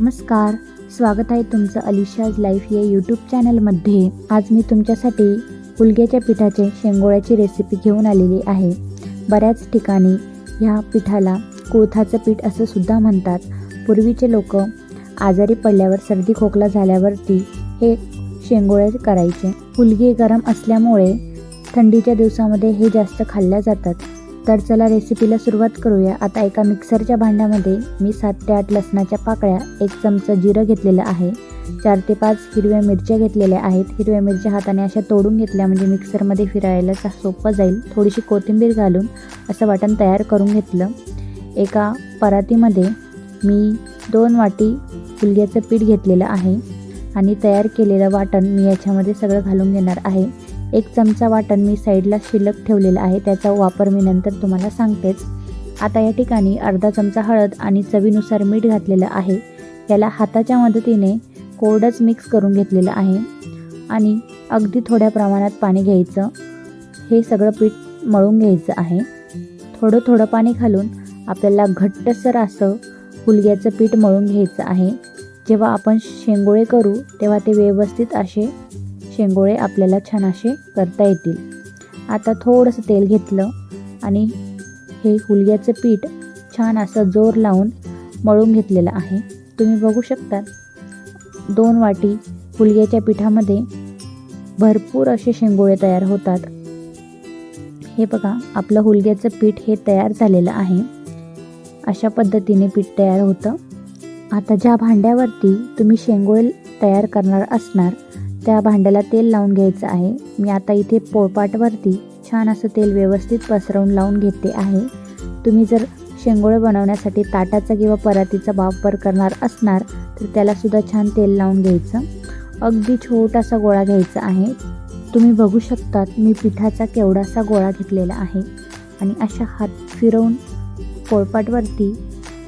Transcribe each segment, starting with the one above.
नमस्कार स्वागत आहे तुमचं अलिशाज लाईफ या यूट्यूब चॅनलमध्ये. आज मी तुमच्यासाठी उलग्याच्या पिठाचे शेंगोळ्याची रेसिपी घेऊन आलेली आहे. बऱ्याच ठिकाणी ह्या पिठाला कुळथाचं पीठ असं सुद्धा म्हणतात. पूर्वीचे लोक आजारी पडल्यावर सर्दी खोकला झाल्यावरती हे शेंगोळे करायचे. उलगे गरम असल्यामुळे थंडीच्या दिवसामध्ये हे जास्त खाल्ल्या जातात. तर चला रेसिपीला सुरुवात करूया. आता एका मिक्सरच्या भांड्यामध्ये मी सात ते आठ लसणाच्या पाकळ्या एक चमचा जिरं घेतलेलं आहे चार ते पाच हिरव्या मिरच्या घेतलेल्या आहेत. हिरव्या मिरच्या हाताने अशा तोडून घेतल्या म्हणजे मिक्सरमध्ये फिरायला सोपं जाईल. थोडीशी कोथिंबीर घालून असं वाटण तयार करून घेतलं. एका परातीमध्ये मी दोन वाटी फुलग्याचं पीठ घेतलेलं आहे आणि तयार केलेलं वाटण मी याच्यामध्ये सगळं घालून घेणार आहे. एक चमचा वाटण मी साईडला शिल्लक ठेवलेला आहे त्याचा वापर मी नंतर तुम्हाला सांगतेच. आता या ठिकाणी अर्धा चमचा हळद आणि चवीनुसार मीठ घातलेलं आहे. याला हाताच्या मदतीने कोरडंच मिक्स करून घेतलेलं आहे. आणि अगदी थोड्या प्रमाणात पाणी घ्यायचं. हे सगळं पीठ मळून घ्यायचं आहे. थोडं थोडं पाणी घालून आपल्याला घट्टसर असं हुलग्याचं पीठ मळून घ्यायचं आहे. जेव्हा आपण शेंगोळे करू तेव्हा ते व्यवस्थित असे शेंगोळे आपल्याला छान असे करता येतील. आता थोडंसं तेल घेतलं आणि हे हुलग्याचं पीठ छान असं जोर लावून मळून घेतलेलं आहे. तुम्ही बघू शकता दोन वाटी हुलग्याच्या पिठामध्ये भरपूर असे शेंगोळे तयार होतात. हे बघा आपलं हुलग्याचं पीठ हे तयार झालेलं आहे. अशा पद्धतीने पीठ तयार होतं. आता ज्या भांड्यावरती तुम्ही शेंगोळे तयार करणार असणार त्या भांड्याला तेल लावून घ्यायचं आहे. मी आता इथे पोळपाटवरती छान असं तेल व्यवस्थित पसरवून लावून घेते आहे. तुम्ही जर शेंगोळे बनवण्यासाठी ताटाचा किंवा परातीचा वापर करणार असणार तर त्यालासुद्धा छान तेल लावून घ्यायचं. अगदी छोटासा गोळा घ्यायचा आहे. तुम्ही बघू शकतात मी पिठाचा केवढासा गोळा घेतलेला आहे. आणि अशा हात फिरवून पोळपाटवरती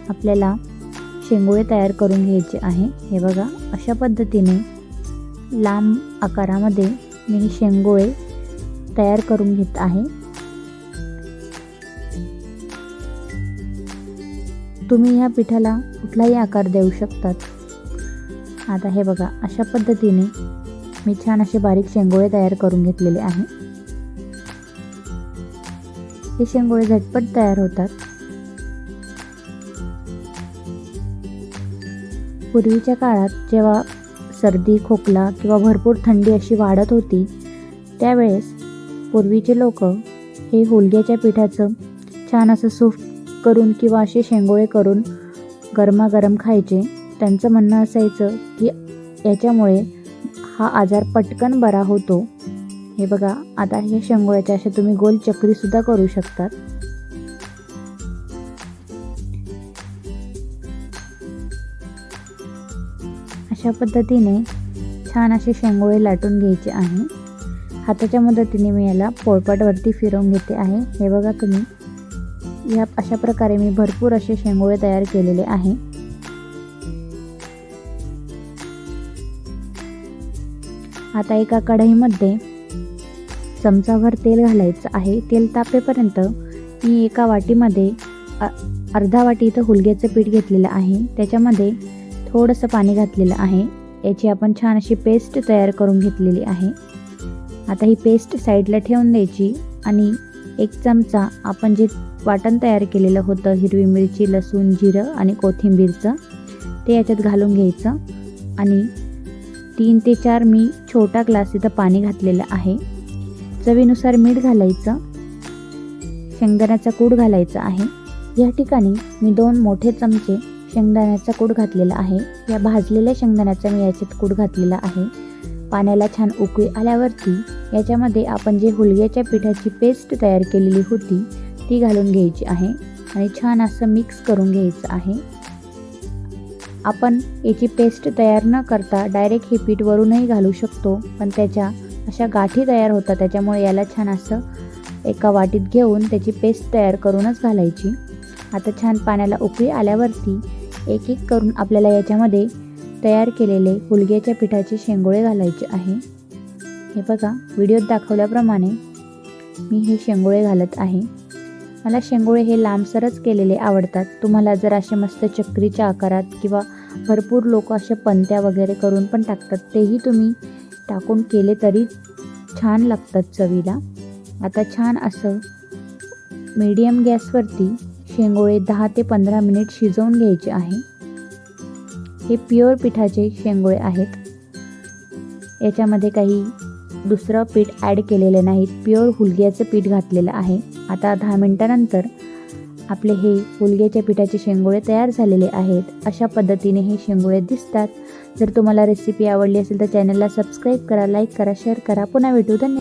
आपल्याला शेंगोळे तयार करून घ्यायचे आहे. हे बघा अशा पद्धतीने लांब आकारामध्ये मी शेंगोळे तयार करून घेत आहे. तुम्ही ह्या पिठाला कुठलाही आकार देऊ शकतात. आता हे बघा अशा पद्धतीने मी छान असे बारीक शेंगोळे तयार करून घेतलेले आहे. हे शेंगोळे झटपट तयार होतात. पूर्वीच्या काळात जेव्हा सर्दी खोकला किंवा भरपूर थंडी अशी वाढत होती त्यावेळेस पूर्वीचे लोक हे होलग्याच्या पिठाचं छान असं सूप करून किंवा असे शेंगोळे करून गरमागरम खायचे. त्यांचं म्हणणं असायचं की याच्यामुळे हा आजार पटकन बरा होतो. हे बघा आता हे शेंगोळ्याच्या अशा तुम्ही गोल चक्रीसुद्धा करू शकतात. अशा पद्धतीने छान असे शेंगोळे लाटून घ्यायचे आहे. हाताच्या मदतीने मी याला पोळपाटवरती फिरवून घेते आहे. हे बघा तुम्ही. या अशा प्रकारे मी भरपूर असे शेंगोळे तयार केलेले आहे. आता एका कढईमध्ये चमचाभर तेल घालायचं आहे. तेल तापेपर्यंत मी एका वाटीमध्ये अर्धा वाटी इथं हुलग्याचं पीठ घेतलेलं आहे. त्याच्यामध्ये थोडंसं पाणी घातलेलं आहे. याची आपण छान अशी पेस्ट तयार करून घेतलेली आहे. आता ही पेस्ट साईडला ठेवून द्यायची आणि एक चमचा आपण जे वाटण तयार केलेलं होतं हिरवी मिरची लसूण जिरं आणि कोथिंबीरचं ते याच्यात घालून घ्यायचं. आणि तीन ते चार मी छोटा ग्लास इथं पाणी घातलेलं आहे. चवीनुसार मीठ घालायचं. शेंगदाण्याचा कूड घालायचा आहे. या ठिकाणी मी दोन मोठे चमचे शेंगदाण्याचा कूट घातलेला आहे. या भाजलेल्या शेंगदाण्याचा मी याच्यात कूट घातलेला आहे. पाण्याला छान उकळी आल्यावरती याच्यामध्ये आपण जे हुलग्याच्या पिठाची पेस्ट तयार केलेली होती ती घालून घ्यायची आहे आणि छान असं मिक्स करून घ्यायचं आहे. आपण याची पेस्ट तयार न करता डायरेक्ट हे पीठ वरूनही घालू शकतो पण त्याच्या अशा गाठी तयार होतात त्याच्यामुळे याला छान असं एका वाटीत घेऊन त्याची पेस्ट तयार करूनच घालायची. आता छान पाण्याला उकळी आल्यावरती एक एक करून आपल्याला याच्यामध्ये तयार केलेले हुलग्याच्या पिठाचे शेंगोळे घालायचे आहे. हे बघा व्हिडिओत दाखवल्याप्रमाणे मी हे शेंगोळे घालत आहे. मला शेंगोळे हे लांबसरच केलेले आवडतात. तुम्हाला जर असे मस्त चक्रीच्या आकारात किंवा भरपूर लोक अशा पंत्या वगैरे करून पण टाकतात तेही तुम्ही टाकून केले तरी छान लागतात चवीला. आता छान असं मीडियम गॅसवरती शेंगोळे दहा ते पंधरा मिनिट शिजवून घ्यायचे आहे. हे प्युअर पिठाचे शेंगोळे आहेत. याच्यामध्ये काही दुसरं पीठ ॲड केलेलं नाहीत प्युअर हुलग्याचं पीठ घातलेलं आहे. आता दहा मिनटानंतर आपले हे हुलग्याच्या पिठाचे शेंगोळे तयार झालेले आहेत. अशा पद्धतीने हे शेंगोळे दिसतात. जर तुम्हाला रेसिपी आवडली असेल तर चॅनलला सबस्क्राईब करा लाईक करा शेअर करा. पुन्हा भेटू. धन्यवाद.